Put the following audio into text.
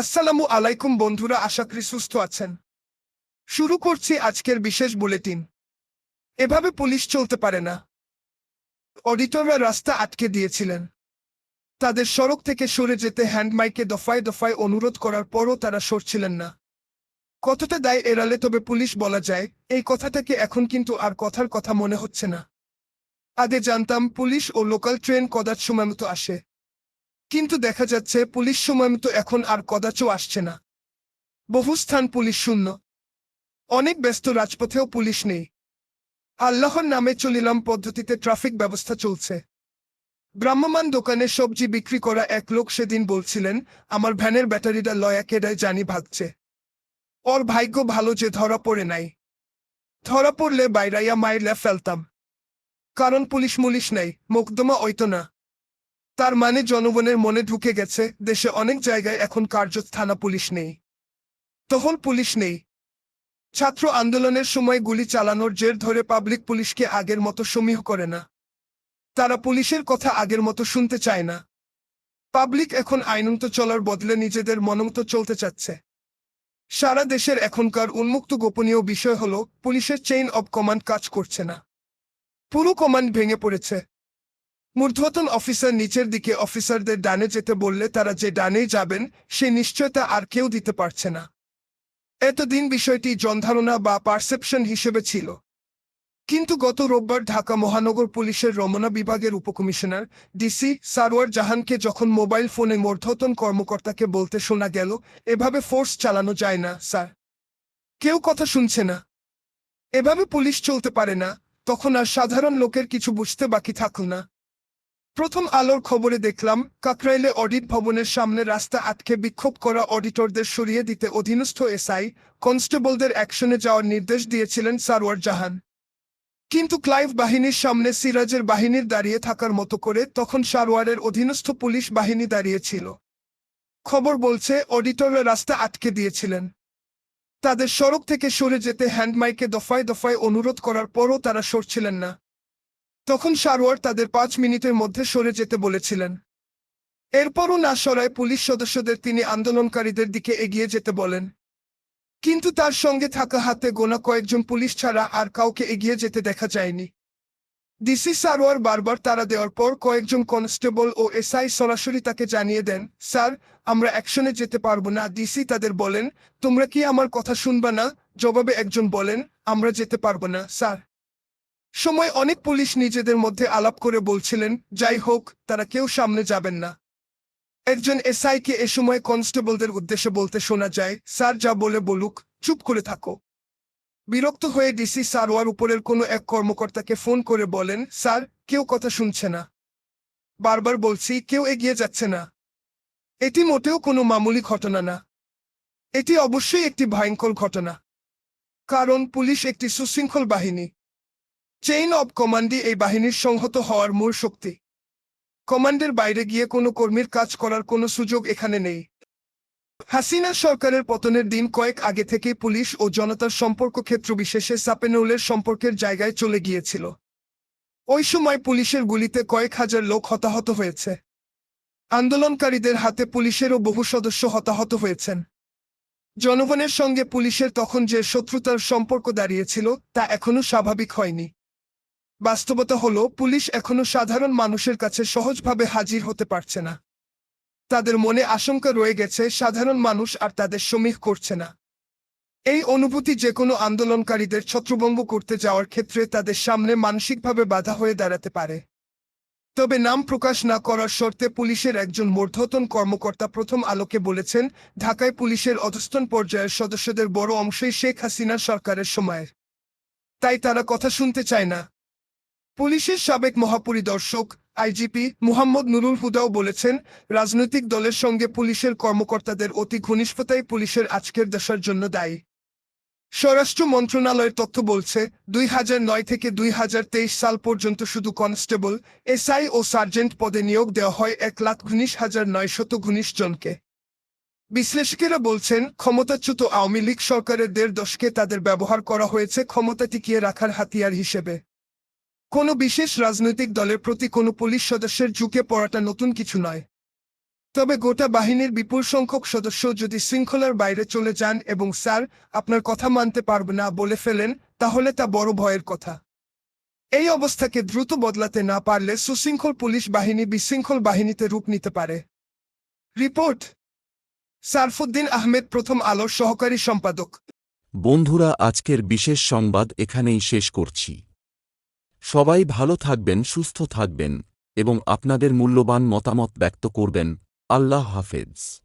আসসালামু আলাইকুম বন্ধুরা, আশা করি সুস্থ আছেন। শুরু করছি আজকের বিশেষ বুলেটিন। এভাবে পুলিশ চলতে পারে না। অডিটররা রাস্তা আটকে দিয়েছিলেন। তাদের সড়ক থেকে সরে যেতে হ্যান্ডমাইকে দফায় দফায় অনুরোধ করার পরও তারা সরছিলেন না। কতটা দায় এড়ালে তবে পুলিশ বলা যায়, এই কথাটাকে এখন কিন্তু আর কথার কথা মনে হচ্ছে না। আগে জানতাম পুলিশ ও লোকাল ট্রেন কদাচ সময় মতো আসে। কিন্তু দেখা যাচ্ছে পুলিশ সময় মতো এখন আর কদাচও আসছে না। বহু স্থান পুলিশ শূন্য। অনেক ব্যস্ত রাজপথেও পুলিশ নেই। আল্লাহর নামে চলিলাম পদ্ধতিতে ট্রাফিক ব্যবস্থা চলছে। ব্রাহ্মমান দোকানে সবজি বিক্রি করা এক লোক সেদিন বলছিলেন, আমার ভ্যানের ব্যাটারিটা লয়া কেডায় জানি ভাগছে। ওর ভাগ্য ভালো যে ধরা পড়ে নাই। ধরা পড়লে বাইরাইয়া মাইরলে ফেলতাম। কারণ পুলিশ মুলিশ নাই মোকদমা ওইতো না। তার মানে জনগণের মনে ঢুকে গেছে, দেশে অনেক জায়গায় এখন কার্যত থানা পুলিশ নেই। তখন পুলিশ নেই। ছাত্র আন্দোলনের সময় গুলি চালানোর জের ধরে পাবলিক পুলিশকে আগের মতো সমীহ করে না। তারা পুলিশের কথা আগের মতো শুনতে চায় না। পাবলিক এখন আইনন্ত চলার বদলে নিজেদের মনমতো চলতে চাচ্ছে। সারা দেশের এখনকার উন্মুক্ত গোপনীয় বিষয় হল, পুলিশের চেইন অব কমান্ড কাজ করছে না। পুরো কমান্ড ভেঙে পড়েছে। মূর্ধ্বতন অফিসার নিচের দিকে অফিসারদের ডানে যেতে বললে তারা যে ডানেই যাবেন, সে নিশ্চয়তা আর কেউ দিতে পারছে না। এতদিন বিষয়টি জনধারণা বা পারসেপশন হিসেবে ছিল। কিন্তু গত রোববার ঢাকা মহানগর পুলিশের রমনা বিভাগের উপকমিশনার ডিসি সারোয়ার জাহানকে যখন মোবাইল ফোনে মূর্ধ্বতন কর্মকর্তাকে বলতে শোনা গেল, এভাবে ফোর্স চালানো যায় না, স্যার। কেউ কথা শুনছে না। এভাবে পুলিশ চলতে পারে না, তখন আর সাধারণ লোকের কিছু বুঝতে বাকি থাকল না। প্রথম আলোর খবরে দেখলাম, কাকরাইলে অডিট ভবনের সামনে রাস্তা আটকে বিক্ষোভ করা অডিটরদের সরিয়ে দিতে অধীনস্থ এসআই কনস্টেবলদের অ্যাকশনে যাওয়ার নির্দেশ দিয়েছিলেন সারোয়ার জাহান। কিন্তু ক্লাইভ বাহিনীর সামনে সিরাজের বাহিনীর দাঁড়িয়ে থাকার মতো করে তখন সারোয়ারের অধীনস্থ পুলিশ বাহিনী দাঁড়িয়েছিল। খবর বলছে, অডিটররা রাস্তা আটকে দিয়েছিলেন। তাদের সড়ক থেকে সরে যেতে হ্যান্ডমাইকে দফায় দফায় অনুরোধ করার পরও তারা সরছিলেন না। তখন সারোয়ার তাদের পাঁচ মিনিটের মধ্যে সরে যেতে বলেছিলেন। এরপরও না সরায় পুলিশ সদস্যদের তিনি আন্দোলনকারীদের দিকে এগিয়ে যেতে বলেন। কিন্তু তার সঙ্গে থাকা হাতে গোনা কয়েকজন পুলিশ ছাড়া আর কাউকে এগিয়ে যেতে দেখা যায়নি। ডিসি সারোয়ার বারবার তারা দেওয়ার পর কয়েকজন কনস্টেবল ও এসআই সরাসরি তাকে জানিয়ে দেন, স্যার, আমরা অ্যাকশনে যেতে পারব না। ডিসি তাদের বলেন, তোমরা কি আমার কথা শুনবা না? জবাবে একজন বলেন, আমরা যেতে পারব না, স্যার। সময় অনেক পুলিশ নিজেদের মধ্যে আলাপ করে বলছিলেন, যাই হোক, তারা কেউ সামনে যাবেন না। একজন এসআইকে এ সময় কনস্টেবলদের উদ্দেশ্যে বলতে শোনা যায়, স্যার যা বলে বলুক, চুপ করে থাকো। বিরক্ত হয়ে ডিসি সারোয়ার উপরের কোনো এক কর্মকর্তাকে ফোন করে বলেন, স্যার, কেউ কথা শুনছে না। বারবার বলছি, কেউ এগিয়ে যাচ্ছে না। এটি মোটেও কোনো মামুলি ঘটনা না। এটি অবশ্যই একটি ভয়ঙ্কর ঘটনা। কারণ পুলিশ একটি সুশৃঙ্খল বাহিনী। চেইন অব কমান্ডই এই বাহিনীর সংহত হওয়ার মূল শক্তি। কমান্ডের বাইরে গিয়ে কোনো কর্মীর কাজ করার কোনো সুযোগ এখানে নেই। হাসিনা সরকারের পতনের দিন কয়েক আগে থেকে পুলিশ ও জনতার সম্পর্ক ক্ষেত্র বিশেষে সাপেনৌলের সম্পর্কের জায়গায় চলে গিয়েছিল। ওই সময় পুলিশের গুলিতে কয়েক হাজার লোক হতাহত হয়েছে। আন্দোলনকারীদের হাতে পুলিশেরও বহু সদস্য হতাহত হয়েছেন। জনগণের সঙ্গে পুলিশের তখন যে শত্রুতার সম্পর্ক দাঁড়িয়েছিল, তা এখনও স্বাভাবিক হয়নি। বাস্তবতা হলো, পুলিশ এখনও সাধারণ মানুষের কাছে সহজভাবে হাজির হতে পারছে না। তাদের মনে আশঙ্কা রয়ে গেছে, সাধারণ মানুষ আর তাদের সমীহ করছে না। এই অনুভূতি যে কোনো আন্দোলনকারীদের ছত্রভঙ্গ করতে যাওয়ার ক্ষেত্রে তাদের সামনে মানসিকভাবে বাধা হয়ে দাঁড়াতে পারে। তবে নাম প্রকাশ না করার শর্তে পুলিশের একজন মূর্ধতন কর্মকর্তা প্রথম আলোকে বলেছেন, ঢাকায় পুলিশের অধস্তন পর্যায়ের সদস্যদের বড় অংশই শেখ হাসিনা সরকারের সময়ের। তাই তারা কথা শুনতে চায় না। পুলিশের সাবেক মহাপরিদর্শক আইজিপি মুহাম্মদ নুরুল হুদাও বলেছেন, রাজনৈতিক দলের সঙ্গে পুলিশের কর্মকর্তাদের অতি ঘনিষ্ঠতাই পুলিশের আজকের দশার জন্য দায়ী। স্বরাষ্ট্র মন্ত্রণালয়ের তথ্য বলছে, দুই হাজার নয় থেকে দুই হাজার তেইশ সাল পর্যন্ত শুধু কনস্টেবল, এসআই ও সার্জেন্ট পদে নিয়োগ দেওয়া হয় এক লাখ উনিশ হাজার নয়শত উনিশ জনকে। বিশ্লেষকেরা বলছেন, ক্ষমতাচ্যুত আওয়ামী লীগ সরকারের দেড় দশকে তাদের ব্যবহার করা হয়েছে ক্ষমতা টিকিয়ে রাখার হাতিয়ার হিসেবে। কোনো বিশেষ রাজনৈতিক দলের প্রতি কোনো পুলিশ সদস্যের ঝুঁকে পড়াটা নতুন কিছু নয়। তবে গোটা বাহিনীর বিপুল সংখ্যক সদস্য যদি শৃঙ্খলার বাইরে চলে যান এবং, স্যার, আপনার কথা মানতে পারবে না বলে ফেলেন, তাহলে তা বড় ভয়ের কথা। এই অবস্থাকে দ্রুত বদলাতে না পারলে সুশৃঙ্খল পুলিশ বাহিনী বিশৃঙ্খল বাহিনীতে রূপ নিতে পারে। রিপোর্ট সারফুদ্দিন আহমেদ প্রথম আলোর সহকারী সম্পাদক। বন্ধুরা, আজকের বিশেষ সংবাদ এখানেই শেষ করছি। সবাই ভালো থাকবেন সুস্থ থাকবেন এবং আপনাদের মূল্যবান মতামত ব্যক্ত করবেন। আল্লাহ হাফেজ।